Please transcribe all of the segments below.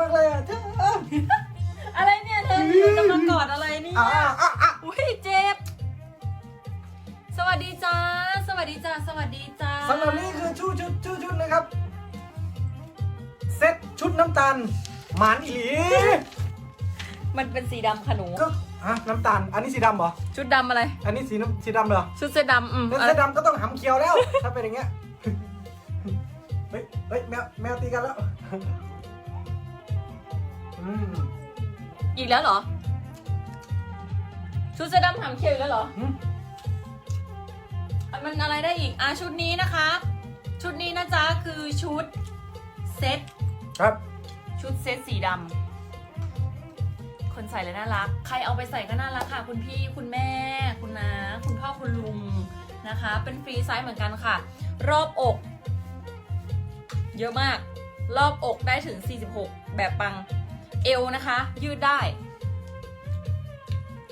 มากเลยอะเธออะไรเนี่ยเธออยู่กำลังกอดอะไรเนี่ยอะอะอะอุ้ยเจ็บ สวัสดีจ้า สวัสดีจ้า สวัสดีจ้าสำหรับนี่คือชุดชุดชุดชุดนะครับ เซ็ตชุดน้ำตาลหมานอีหลีมันเป็นสีดำค่ะหนู ก็ฮะน้ำตาล อันนี้สีดำเหรอ ชุดดำอะไร อันนี้สีน้ำสีดำเหรอ ชุดเสื้อดำอืมแล้วอะไรเสื้อดำก็ต้องหำเขียวแล้ว ถ้าเป็นอย่างเงี้ย เฮ้ยเฮ้ยแมวแมวตีกันแล้ว อืมอีกแล้วเหรอชุดเสื้อดำหำเขียวอีกแล้วเหรออืมอะมันอะไรได้อีกอะชุดนี้นะคะ ชุดนี้นะจ๊ะคือชุดเซ็ตครับชุดเซ็ตสีดำคนใส่เลยน่ารัก ใครเอาไปใส่ก็น่ารักค่ะ คุณพี่คุณแม่ คุณน้าคุณพ่อคุณลุงนะคะ เป็นฟรีไซส์เหมือนกันค่ะ รอบอก เยอะมาก รอบอกได้ถึง 46 แบบปัง เอวนะคะ ยืดได้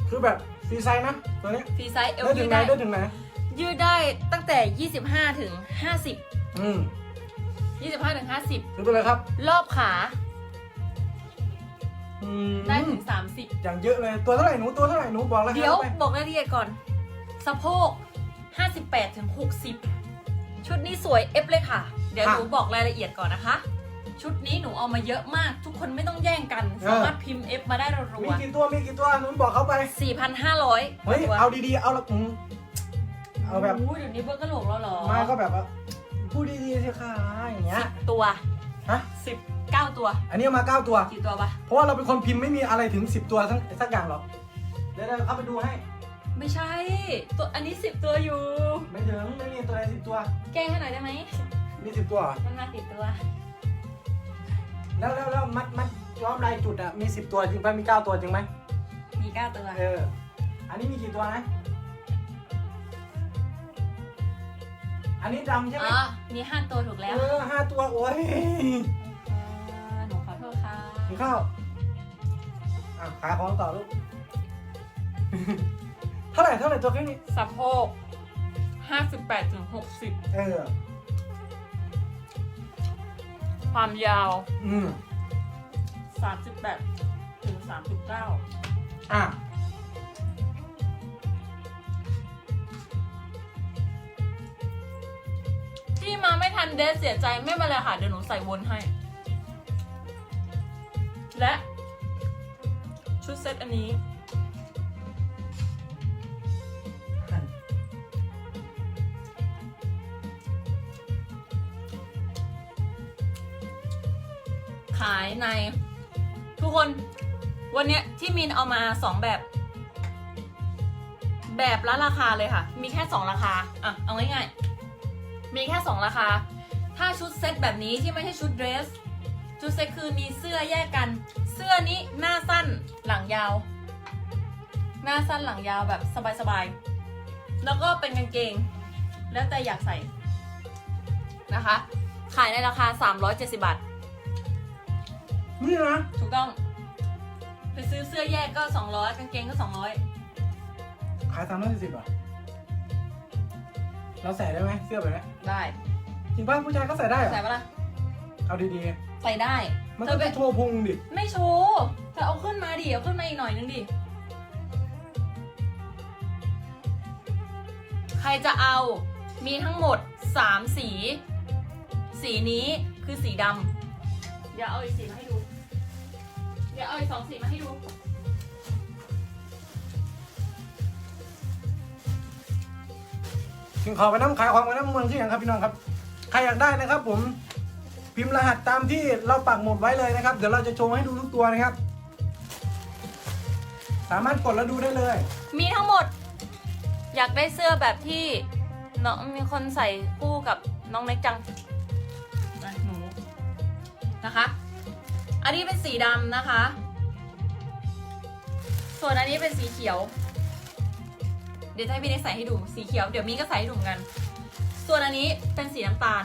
คือแบบฟรีไซส์นะตัวนี้ฟรีไซส์เอวได้ถึยืงดไหนได้ ได้ถึงไหนยืดได้ตั้งแต่ 25 ถึง 50 อืม25 ถึง ซื้อไปเลยครับ50 รอบขาอืมได้ถึง 30 อย่างเยอะเลยตัวเท่าไหร่หนูตัวเท่าไหร่หนูบอกแล้วเดี๋ยวไปบอกรายละเอียดก่อน สะโพก 58 ถึง 60 ชุดนี้สวยเอฟเลยค่ะ เดี๋ยวหนูบอกรายละเอียดก่อนนะคะ ชุดนี้หนูเอามาเยอะมาก ทุกคนไม่ต้องแย่งกัน สามารถพิมพ์เอฟมาได้รัมีวกี่ตัวมีกี่ตัวหนูบอกเขาไปๆ4,500เฮ้ยตัวเอาดีๆเอาละอืมเอาแบบโอ้ยเดี๋ยวนี้เบิร์กกระโหลกแล้วเหรอมาก็แบบว่าพูดดีๆสิคะอย่างเงี้ย สิบตัวฮะ สิบเก้าตัว อันนี้เอามาเก้าตัว กี่ตัวปะเพราะว่าเราเป็นคนพิมพ์ไม่มีอะไรถึง 10 ตัวทั้งสักอย่างหรอกเดี๋ยวเราเข้าไปดูให้ ไม่ใช่ ตัวอันนี้สิบตัวอยู่ ไม่ถึงไม่มีตัวไหนสิบตัว แก้ให้หน่อยได้ไหมมีสิบตัวเหรอมันมาติดตัว แล้วแล้วแล้วมัดมัดล้อมลายจุดอะมีสิบตัวจริงป่ะมีเก้าตัวจริงไหมมีเก้าตัวเออ อันนี้มีกี่ตัวนะ อันนี้ดำใช่ไหมอ๋อมีห้าตัวถูกแล้วเออห้าตัวโอ้ยอ่าหนูขอโทษค่ะกินข้าวอะขายของต่อลูก เท่าไหร่เท่าไหร่ตัวแค่นี้ สะโพกห้าสิบแปดถึงหกสิบเออ ความยาว อืมสามสิบแปดถึงสามสิบเก้าอะ ที่มาไม่ทันเดทเสียใจไม่เป็นไรค่ะ เดี๋ยวหนูใส่วนให้ และ ชุดเซตอันนี้ ใน ทุกคนวันนี้ที่มินเอามาสองแบบ แบบละราคาเลยค่ะ มีแค่สองราคาอะเอาง่ายๆมีแค่สองราคา ถ้าชุดเซ็ตแบบนี้ที่ไม่ใช่ชุดเดรส ชุดเซ็ตคือมีเสื้อแยกกัน เสื้อนี้หน้าสั้นหลังยาว หน้าสั้นหลังยาวแบบสบายๆ แล้วก็เป็นกางเกง แล้วแต่อยากใส่นะคะ ขายในราคา 370 บาท นี่นะ ถูกต้อง ไปซื้อเสื้อแยกก็200กางเกงก็200ขายสามร้อยสี่สิบอะเราใส่ได้ไหมเสื้อแบบนี้ได้จริงป่ะผู้ชายก็ใส่ได้เหรอใส่ปะล่ะเอาดีใส่ได้ๆ มันเธก็อไปจะโชว์พุงดิ ไม่โชว์เธอเอาขึ้นมาดิเอาขึ้นมาอีกหน่อยนึงดิใครจะเอามีทั้งหมด3สี สีนี้คือสีดำเดี๋ยวเอาอีกสีมาให้ดูเดี๋ยวเอาอีกสองสีมาให้ดูถึงขอไปน้ำขายของไปน้ำเมืองที่อย่างครับพี่น้องครับ ใครอยากได้นะครับ ผมพิมพ์รหัสตามที่เราปักหมุดไว้เลยนะครับ เดี๋ยวเราจะโชว์ให้ดูทุกตัวนะครับ สามารถกดแล้วดูได้เลย มีทั้งหมด อยากได้เสื้อแบบที่น้องมีคนใส่คู่กับน้องเล็กจังอะหนูนะคะ อันนี้เป็นสีดำนะคะ ส่วนอันนี้เป็นสีเขียว เดี๋ยวจะให้พี่เน็กใส่ให้ดูสีเขียว เดี๋ยวมีก็ใส่ให้ดูเหมือนกัน ส่วนอันนี้เป็นสีน้ำตาล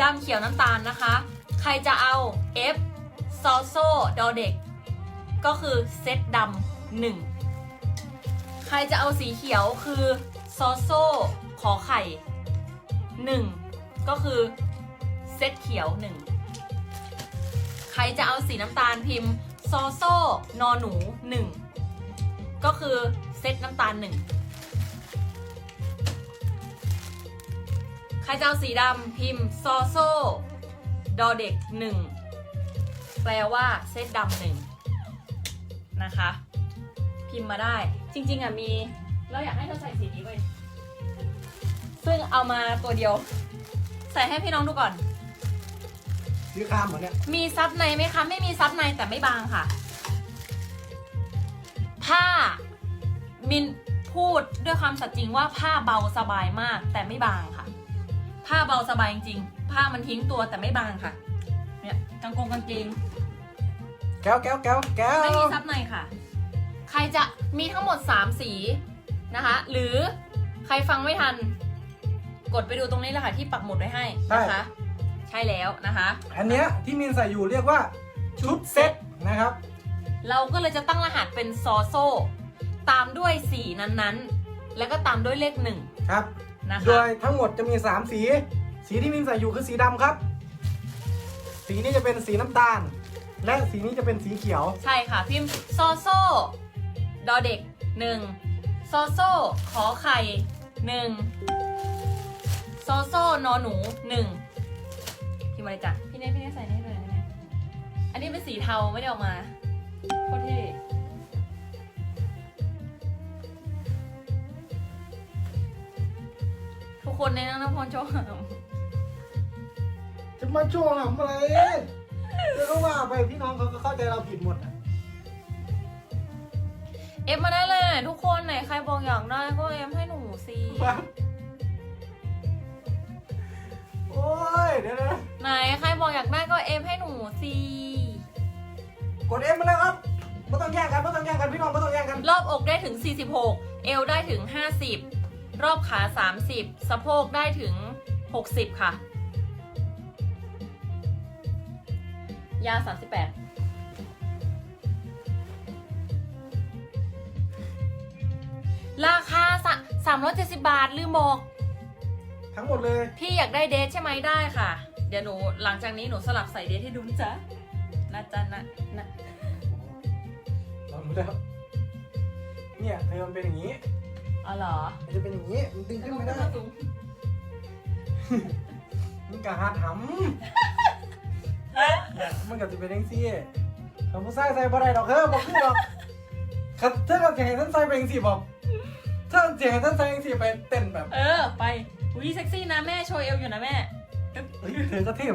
ดำเขียวน้ำตาลนะคะ ใครจะเอา F ซอโซดอเด็ก ก็คือเซตดำหนึ่งใครจะเอาสีเขียวคือซอโซขอไข่หนึ่งก็คือเซตเขียวหนึ่งรจะเอาสีน้ำตาลพิมพ์ โซโซนอหนูหนึ่งก็คือเซตน้ำตาลหนึ่งใครจะเอาสีดำพิมพ์โซโซดอเด็กหนึ่งแปลว่าเซตดำหนึ่งนะคะ พิมพ์มาได้จริง ๆอะมี เราอยากให้เธอใส่สีนี้ไว้ซึ่งเอามาตัวเดียว ใส่ให้พี่น้องดูก่อน ซื้อข้ามเหมือนเนี่ยมีซับในไหมคะ ไม่มีซับในแต่ไม่บางค่ะ ผ้า มินพูดด้วยความสัตย์จริงว่าผ้าเบาสบายมากแต่ไม่บางค่ะ ผ้าเบาสบายจริงๆผ้ามันทิ้งตัวแต่ไม่บางค่ะ เนี่ยกางกงกางเกงแก้วแก้วแก้วแก้วไม่มีซับในค่ะ ใครจะมีทั้งหมด 3 สีนะคะ หรือใครฟังไม่ทัน กดไปดูตรงนี้เลยค่ะที่ปักหมุดไว้ให้นะคะ ใช่แล้วนะคะ อันเนี้ยที่มินใส่อยู่เรียกว่าชุดเซ็ตนะครับ เราก็เลยจะตั้งรหัสเป็นซอโซ่ตามด้วยสีนั้นๆ แล้วก็ตามด้วยเลขหนึ่งครับ นะโดคะยทั้งหมดจะมี 3 สี สีที่มินใส่อยู่คือสีดำครับ สีนี้จะเป็นสีน้ำตาล และสีนี้จะเป็นสีเขียว ใช่ค่ะพิมพ์ซอโซ่ดอเด็กหนึ่งซอโซ่ขอไข่หนึ่งซอโซ่นอหนูหนึ่งพิ มพ์มาเลยจ้ะพี่เนทพี่เนทใส่ให้เลยได้ไหมอันนี้เป็นสีเทาไม่ได้ออกมาโคตรเท่ทุกคนในนังน้ำพรโชว์หามจะมาโชว์หำอะไรเดี๋ยวก็ว่าไปพี่น้องเขาก็เข้าใจเราผิดหมดอะเอฟมาได้เลยไหนทุกคนไหนใครบอกอยากได้ก็เอฟให้หนูสิ โอ้ยเดี๋ยวนะ ไหนใครบอกอยากได้ก็เอฟให้หนูสิกดเอ็มมาแล้วครับไม่ต้องแย่งกันไม่ต้องแย่งกันพี่น้องไม่ต้องแย่งกัน รอบอกได้ถึง 46 เอวได้ถึง 50 รอบขา 30 สะโพกได้ถึง 60 ค่ะ ยาว38ราคาสะ370บาท ลืมบอก ทั้งหมดเลย พี่อยากได้เดทใช่ไหมได้ค่ะ เดี๋ยวหนูหลังจากนี้หนูสลับใส่เดทให้ดูนะจ๊ะนะจ๊ะนะนะลองดูแล้วเนี่ยเธอมันเป็นอย่างนี้อ๋อเหรอมันจะเป็นอย่างนี้มันดึงขึ้นไม่ได้มันกะหัดหำเนี่ยมันก็จะเป็นอย่างซี่เขาผู้ชายใส่บ่ได้ดอกเฮ้ยบอกคือดอกคันเธอเอาเสียงให้ท่านใส่ไปอย่างซี่บอกถ้าเอาเสียงให้ท่านใส่อย่างซี่ไปเต้นแบบ เออไปอุ้ยเซ็กซี่นะแม่โชว์เอวอยู่นะแม่ เฮ้ยเธอก็เท่เ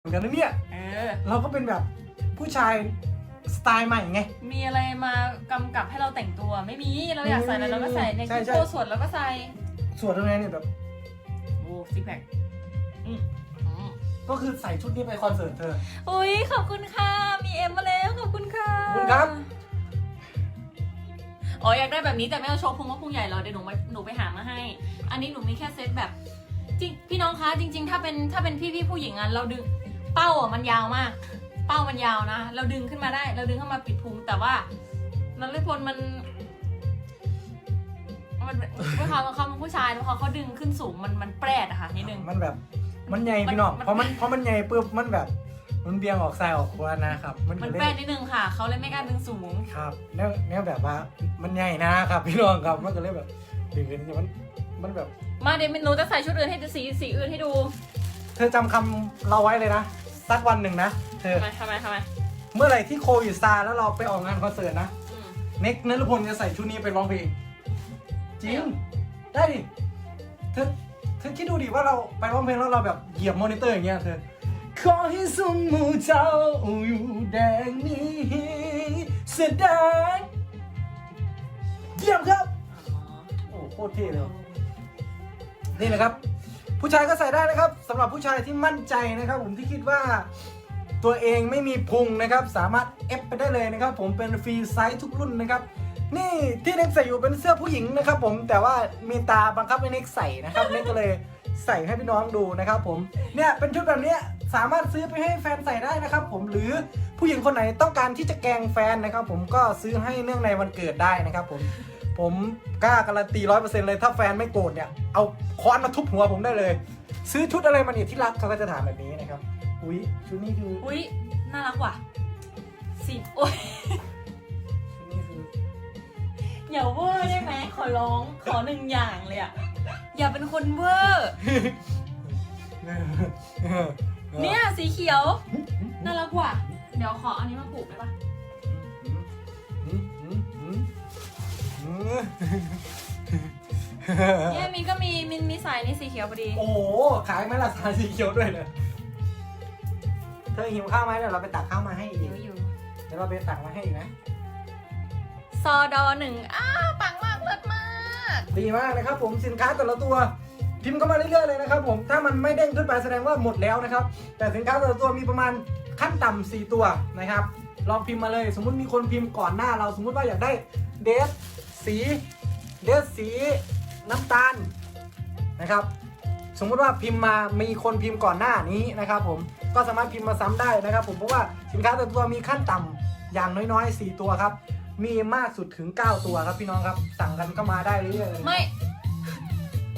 หมือนกันนะเนี่ย เออ เราก็เป็นแบบผู้ชายสไตล์ใหม่ไง มีอะไรมากำกับให้เราแต่งตัวไม่มีเราอยากใส่อะไรเราก็ใส่ในใช่คลิปใช่โชว์สวดเราก็ใส่ส่วนตรงนี้เนี่ยแบบ โอ้ซิกแพคอืมอืมก็คือใส่ชุดนี้ไปคอนเสิร์ตเธอ อุ้ยขอบคุณค่ะ มีเอ็มมาแล้วขอบคุณค่ะขอบคุณครับ อ๋ออยากได้แบบนี้แต่ไม่เอาโชว์พุงว่าพุงใหญ่เหรอเดี๋ยวหนูไปหนูไปหามาให้ อันนี้หนูมีแค่เซตแบบจ ริงพี่น้องคะจริง ๆ ถ้าเป็นถ้าเป็นพี่พี่ๆผู้หญิงอะเราดึงเป้าอะมันยาวมาก เป้ามันยาวนะ เราดึงขึ้นมาได้ เราดึงเข้ามาปิดพุงแต่ว่านันเลยพลมันมันด้วยความเขาเป็นผู้ชายพอเขาดึงขึ้นสูงมันมันแปรดอะค่ะนิดนึง มันแบบ มันใหญ่พี่น้องมันพอมันพอมันใหญ่ปุ๊บมันแบบ มันเบี่ยงออกซ้ายออกขวานะครับ มันมันก็แปรเลดยนิดนึงค่ะเขาเลยไม่กล้าดึงสูงครับเนี่ยเนี่ยแบบว่ามันใหญ่นะครับ พี่น้องครับมันก็เลยแบบดึงขึ้นมันมันแบบ มาเดี๋ยวหนูจะใส่ชุดอื่นให้ดูสีสีอื่นให้ดูเธอจำคำเราไว้เลยนะ สักวันหนึ่งนะ เธอ ทำไมทำไมทำไมเมื่อไหร่ที่โควิดซาแล้วเราไปออกงานคอนเสิร์ตนะ อืม เน็กนฤพลจะใส่ชุดนี้ไปร้องเพลงจริง ได้ดิ เธอเธอคิดดูดิว่าเราไปร้องเพลงแล้วเราแบบเหยียบมอนิเตอร์อย่างเงี้ยเธอขอให้สมมูเจ้าอยู่แดงนี้เสยดายเยี่ยมครับอ๋อโอ้โคตรเท่เลย นี่นะครับ ผู้ชายก็ใส่ได้นะครับสำหรับผู้ชายที่มั่นใจนะครับ ผมที่คิดว่าตัวเองไม่มีพุงนะครับ สามารถเอฟไปได้เลยนะครับ ผมเป็นฟรีไซส์ทุกรุ่นนะครับ นี่ที่เน็กใส่อยู่เป็นเสื้อผู้หญิงนะครับ ผมแต่ว่ามีตาบังคับให้เน็กใส่นะครับเน็กก็เลยใส่ให้พี่น้องดูนะครับ ผมเนี่ยเป็นชุดแบบนี้สามารถซื้อไปให้แฟนใส่ได้นะครับ ผมหรือผู้หญิงคนไหนต้องการที่จะแกล้งแฟนนะครับ ผมก็ซื้อให้เนื่องในวันเกิดได้นะครับ ผม ผมกล้าการันตีร้อยเปอร์เซ็นต์เลยถ้าแฟนไม่โกรธเนี่ย เอาค้อนมาทุบหัวผมได้เลย ซื้อชุดอะไรมาเนี่ยที่รักเขาก็จะถามแบบนี้นะครับ อุ้ยชุดนี้คืออุ้ยน่ารักว่ะสีโอ้ยชุดนี้คืออย่าเวอร์ได้ไหมขอร้องขอหนึ่งอย่างเลยอะอย่าเป็นคนเวอร์ เนี่ยสีเขียวน่ารักว่ะเดี๋ยวขออันนี้มาปลูกได้ปะ เนี่ยมินก็มีมินมีสายนี่สีเขียวพอดี โอ้โหขายไหมล่ะสายสีเขียวด้วยเนี่ยเธอหิวข้าวไหมเดี๋ยวเราไปตักข้าวมาให้อีกเดี๋ยวอยู่เดี๋ยวเราไปตักมาให้อีกนะซอดอหนึ่งอ้าปังมากเลิศมาก ดีมากนะครับผมสินค้าแต่ละตัวพิมพ์เข้ามาเรื่อยๆเลยนะครับผมถ้ามันไม่เด้งขึ้นไปแสดงว่าหมดแล้วนะครับ แต่สินค้าแต่ละตัวมีประมาณขั้นต่ำ4ตัวนะครับ ลองพิมพ์มาเลย สมมุติมีคนพิมพ์ก่อนหน้าเราสมมุติว่าอยากได้เดส สีเดสสีน้ำตาลนะครับ สมมุติว่าพิมพ์มามีคนพิมพ์ก่อนหน้านี้นะครับ ผมก็สามารถพิมพ์มาซ้ำได้นะครับ ผมเพราะว่าสินค้าแต่ละตัวมีขั้นต่ำอย่างน้อยๆ 4 ตัวครับ มีมากสุดถึง 9 ตัวครับพี่น้องครับ สั่งกันก็มาได้เรื่อยๆเลยไม่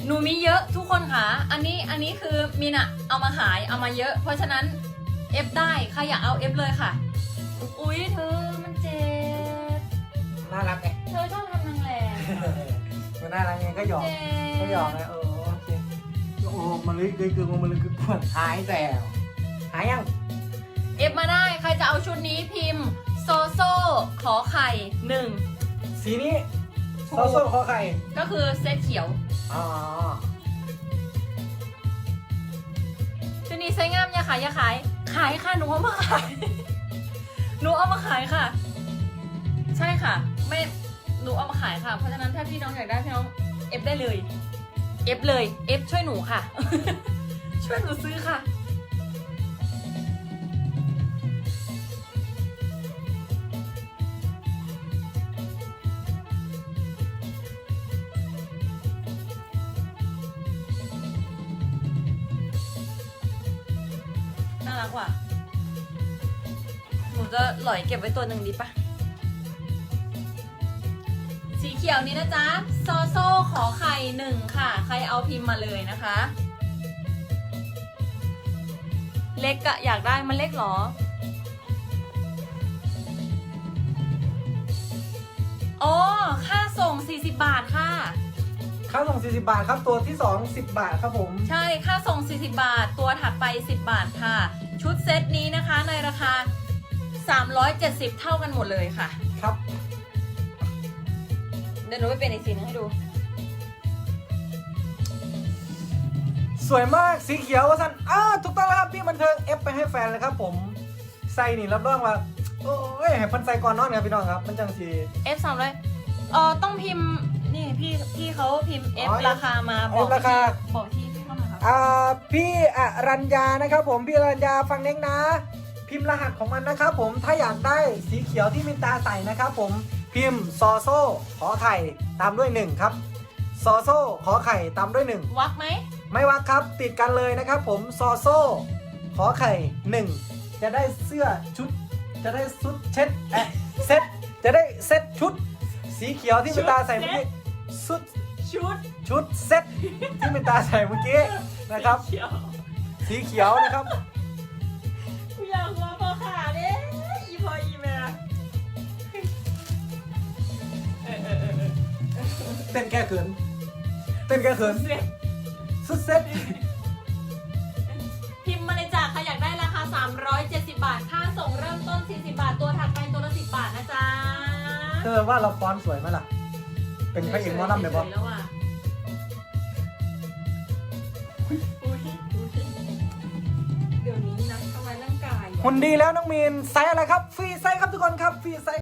หนูมีเยอะทุกคนค่ะ อันนี้อันนี้คือมินอะเอามาขายเอามาเยอะ เพราะฉะนั้นเอฟได้ใครอยากเอาเอฟเลยค่ะ อุ๊ยเธอมันเจ็บน่ารักไงเธอชอบทำนางแหล มมันน่ารักไงก็หยอกเจ็บก็หยอกนะเออโอเคโอ้มันลึกเลยคือมันลึกคือปวดหายแต่หายยังเอฟมาได้ใครจะเอาชุดนี้พิมพ์ โซโซขอไข่หนึ่งสีนี้ถูโซกโซ่คอไข่ก็คือเซตเขียว อ๋อชุดนี้ใช้งามอย่าขายอย่าขาย ขายค่ะหนูเอามาขายหนูเอามาขายค่ะ ใช่ค่ะ ไม่ หนูเอามาขายค่ะ เพราะฉะนั้นถ้าพี่น้องอยากได้พี่น้องเอฟได้เลย เอฟเลยเอฟช่วยหนูค่ะ ช่วยหนูซื้อค่ะ น่ารักว่ะหนูจะหล่อยเก็บไว้ตัวหนึ่งดีปะ ขียวนี้นะจ๊ะซอโซ่ขอไข่หนึ่งค่ะ ใครเอาพิมพ์มาเลยนะคะ เล็กอะอยากได้มันเล็กเหรออ๋อค่าส่ง 40 บาทค่ะ ค่าส่ง 40 บาทครับ ตัวที่ 2 10 บาทครับผม ใช่ค่าส่ง 40 บาท ตัวถัดไป 10 บาทค่ะ ชุดเซตนี้นะคะในราคา 370 เท่ากันหมดเลยค่ะ ครับ เดี๋ยวหนูไปเปลี่ยนอีกสีนึงให้ดู สวยมากสีเขียวว่าสันอ้าถูกต้องแล้วครับพี่บันเทิงเอฟไปให้แฟนเลยครับ ผมใส่นี่รับรองว่าโอ้ยให้เพันใส่ก่อนนอนครับพี่น้องครับ มันจังสี F 3 0 0เออต้องพิมพ์นี่พี่พี่เขาพิมพ์ F อ๋อราคามาบอก F ราคา ที่บอกที่พี่เข้ามาครับอ่าพี่อรัญญานะครับ ผมพี่อรัญญาฟังเน้งนะ พิมพ์รหัสของมันนะครับ ผมถ้าอยากได้สีเขียวที่มินตาใส่นะครับ ผม พิมพ์ซอโซ่ขอไข่ตามด้วยหนึ่งครับซอโซ่ขอไข่ตามด้วยหนึ่งวักไหม ไม่ว่าครับติดกันเลยนะครับ ผมซอโซ่ ขอไข่หนึ่งจะได้เสื้อชุด จะได้ชุดเช็ดเอะเซ็ตจะได้เซ็ตชุด สีเขียวที่มินตาใส่เมื่อกี้ชุดชุดชุดเซ็ตที่มินตาใส่เมื่อกี้นะครับเขียวสีเขียวนะครับกูอยากว่า ต้นแก้เขิน เต้นแก้เขินเสร็จสุดเซ็ตพิมพ์มาเลยจ้ะใครอยากได้ราคา 370 บาท ค่าส่งเริ่มต้น 40 บาท ตัวถัดไปตัวละ 10 บาทนะจ๊ะเธอว่าเราฟ้อนสวยไหมล่ะ เป็นพระเอกหมอลำเดี๋ยวบอฉๆแล้วอะอุ๊ยอุ๊ยเดี๋ยวนี้นะทำร้ายร่างกายอะหุ่นดีแล้วน้องมีนไซส์อะไรครับ ฟรีไซส์ครับทุกคนครับ ฟรีไซส์